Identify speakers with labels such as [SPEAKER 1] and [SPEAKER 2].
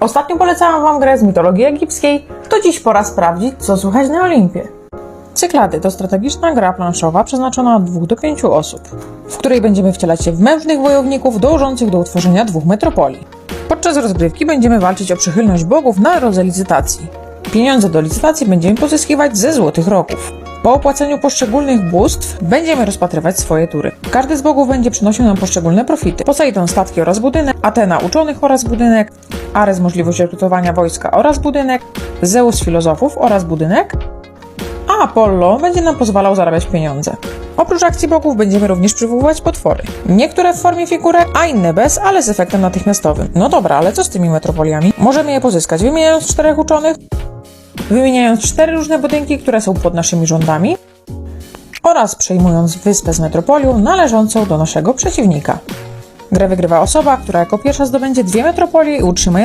[SPEAKER 1] Ostatnio polecałam Wam grę z mitologii egipskiej, to dziś pora sprawdzić, co słychać na Olimpie. Cyklady to strategiczna gra planszowa przeznaczona od 2 do 5 osób, w której będziemy wcielać się w mężnych wojowników dążących do utworzenia dwóch metropolii. Podczas rozgrywki będziemy walczyć o przychylność bogów na drodze licytacji. Pieniądze do licytacji będziemy pozyskiwać ze złotych roków. Po opłaceniu poszczególnych bóstw będziemy rozpatrywać swoje tury. Każdy z bogów będzie przynosił nam poszczególne profity. Poseidon statki oraz budynek, Atena uczonych oraz budynek, Ares możliwość rekrutowania wojska oraz budynek, Zeus filozofów oraz budynek, a Apollo będzie nam pozwalał zarabiać pieniądze. Oprócz akcji bogów będziemy również przywoływać potwory. Niektóre w formie figurek, a inne bez, ale z efektem natychmiastowym. No dobra, ale co z tymi metropoliami? Możemy je pozyskać wymieniając czterech uczonych, wymieniając cztery różne budynki, które są pod naszymi rządami oraz przejmując wyspę z metropolią należącą do naszego przeciwnika. Grę wygrywa osoba, która jako pierwsza zdobędzie dwie metropolie i utrzyma